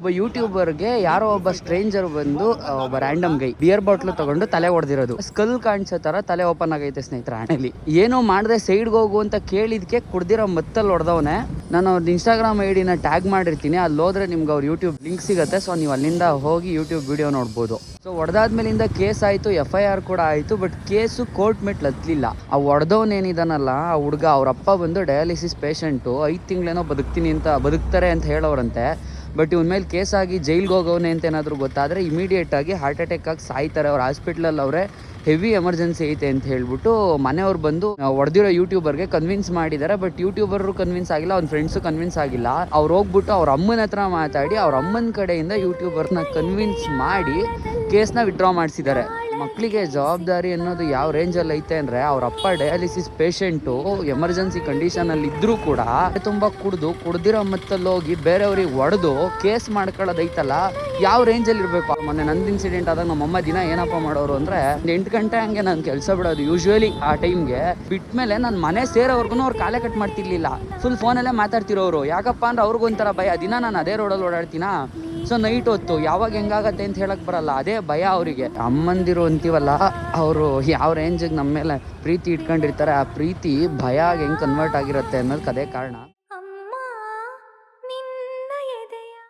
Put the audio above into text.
ಒಬ್ಬ ಯೂಟ್ಯೂಬರ್ಗೆ ಯಾರೋ ಒಬ್ಬ ಸ್ಟ್ರೇಂಜರ್ ಬಂದು ಒಬ್ಬ ರ್ಯಾಂಡಮ್ ಗೈ ಬಿಯರ್ ಬಾಟ್ಲು ತಗೊಂಡು ತಲೆ ಹೊಡೆದಿರೋದು ಸ್ಕಲ್ ಕಾಣಿಸೋ ತರ ತಲೆ ಓಪನ್ ಆಗೈತೆ ಸ್ನೇಹಿತರ ಹಣೆಲಿ ಏನೋ ಮಾಡದೆ ಸೈಡ್ಗೆ ಹೋಗು ಅಂತ ಕೇಳಿದ್ಕೆ ಕುಡ್ದಿರೋ ಮತ್ತಲ್ಲಿ ಹೊಡೆದವನೆ ನಾನು ಅವ್ರದ್ದು ಇನ್ಸ್ಟಾಗ್ರಾಮ್ ಐಡಿನ ಟ್ಯಾಗ್ ಮಾಡಿರ್ತೀನಿ, ಅಲ್ಲಿ ಹೋದ್ರೆ ನಿಮ್ಗೆ ಅವ್ರ ಯೂಟ್ಯೂಬ್ ಲಿಂಕ್ ಸಿಗುತ್ತೆ, ಸೊ ನೀವು ಅಲ್ಲಿಂದ ಹೋಗಿ ಯೂಟ್ಯೂಬ್ ವಿಡಿಯೋ ನೋಡ್ಬೋದು. ಸೊ ಹೊಡೆದಾದ್ಮೇಲಿಂದ ಕೇಸ್ ಆಯಿತು ಎಫ್ ಐ ಆರ್ ಕೂಡ ಆಯಿತು, ಬಟ್ ಕೇಸು ಕೋರ್ಟ್ ಮೆಟ್ಲು ಹತ್ಲಿಲ್ಲ ಆ ಹೊಡೆದವನೇನಿದಾನಲ್ಲ ಆ ಹುಡುಗ ಅವ್ರಪ್ಪ ಬಂದು ಡಯಾಲಿಸಿಸ್ ಪೇಷಂಟು, ಐದು ತಿಂಗಳೇನೋ ಬದುಕ್ತೀನಿ ಅಂತ, ಬದುಕ್ತಾರೆ ಅಂತ ಹೇಳೋರಂತೆ. ಬಟ್ ಇವನ ಮೇಲೆ ಕೇಸ್ ಆಗಿ ಜೈಲ್ಗೆ ಹೋಗೋನೆ ಅಂತ ಏನಾದರೂ ಗೊತ್ತಾದರೆ ಇಮಿಡಿಯೇಟ್ ಆಗಿ ಹಾರ್ಟ್ ಅಟ್ಯಾಕ್ ಆಗಿ ಸಾಯ್ತಾರೆ. ಅವ್ರ ಹಾಸ್ಪಿಟ್ಲಲ್ಲಿ ಅವರೇ ಹೆವಿ ಎಮರ್ಜೆನ್ಸಿ ಐತೆ ಅಂತ ಹೇಳ್ಬಿಟ್ಟು ಮನೆಯವ್ರು ಬಂದು ಹೊಡೆದಿರೋ ಯೂಟ್ಯೂಬರ್ಗೆ ಕನ್ವಿನ್ಸ್ ಮಾಡಿದ್ದಾರೆ ಬಟ್ ಯೂಟ್ಯೂಬರ್ ಕನ್ವಿನ್ಸ್ ಆಗಿಲ್ಲ, ಅವ್ನ ಫ್ರೆಂಡ್ಸು ಕನ್ವಿನ್ಸ್ ಆಗಿಲ್ಲ. ಅವ್ರು ಹೋಗ್ಬಿಟ್ಟು ಅವ್ರ ಅಮ್ಮನ ಹತ್ರ ಮಾತಾಡಿ, ಅವ್ರ ಅಮ್ಮನ ಕಡೆಯಿಂದ ಯೂಟ್ಯೂಬರ್ನ ಕನ್ವಿನ್ಸ್ ಮಾಡಿ ಕೇಸ್ನ ವಿಡ್ರಾ ಮಾಡಿಸಿದ್ದಾರೆ. ಮಕ್ಕಳಿಗೆ ಜವಾಬ್ದಾರಿ ಅನ್ನೋದು ಯಾವ ರೇಂಜಲ್ಲಿ ಐತೆ ಅಂದರೆ ಅವ್ರ ಅಪ್ಪ ಡಯಾಲಿಸಿಸ್ ಪೇಷೆಂಟು ಎಮರ್ಜೆನ್ಸಿ ಕಂಡೀಷನಲ್ಲಿ ಇದ್ರೂ ಕೂಡ ತುಂಬ ಕುಡ್ದು, ಕುಡ್ದಿರೋ ಮತ್ತಲ್ಲಿ ಹೋಗಿ ಬೇರೆಯವ್ರಿಗೆ ಒಡೆದು ಕೇಸ್ ಮಾಡ್ಕೊಳ್ಳೋದೈತಲ್ಲ ಯಾವ ರೇಂಜಲ್ಲಿ ಇರಬೇಕು? ಮೊನ್ನೆ ನಂದು ಇನ್ಸಿಡೆಂಟ್ ಆದಾಗ ನಮ್ಮಮ್ಮ ದಿನ ಏನಪ್ಪ ಮಾಡೋರು ಅಂದರೆ ಎಂಟು ಗಂಟೆ ಹಂಗೆ ನಾನು ಕೆಲಸ ಬಿಡೋದು ಯೂಶ್ವಲಿ ಆ ಟೈಮ್ಗೆ ಬಿಟ್ಮೇಲೆ ನಾನು ಮನೆ ಸೇರೋವರೆಗೂ ಅವ್ರು ಕಾಲೇ ಕಟ್ ಮಾಡ್ತಿರ್ಲಿಲ್ಲ. ಫುಲ್ ಫೋನಲ್ಲೇ ಮಾತಾಡ್ತಿರೋರು. ಯಾಕಪ್ಪ ಅಂದ್ರೆ ಅವ್ರಿಗೊಂಥರ ಭಯ. ದಿನ ನಾನು ಅದೇ ರೋಡಲ್ಲಿ ಓಡಾಡ್ತೀನಾ? ಸೊ ನೈಟ್ ಹೊತ್ತು ಯಾವಾಗ ಹೆಂಗಾಗತ್ತೆ ಅಂತ ಹೇಳಕ್ ಬರಲ್ಲ. ಅದೇ ಭಯ ಅವರಿಗೆ. ಅಮ್ಮಂದಿರು ಅಂತೀವಲ್ಲ, ಅವರು ಯಾವ ರೇಂಜಿಗೆ ನಮ್ಮ ಮೇಲೆ ಪ್ರೀತಿ ಇಟ್ಕೊಂಡಿರ್ತಾರೆ, ಆ ಪ್ರೀತಿ ಭಯ ಹೆಂಗ್ ಕನ್ವರ್ಟ್ ಆಗಿರುತ್ತೆ ಅನ್ನೋದಕ್ಕೆ ಅದೇ ಕಾರಣ.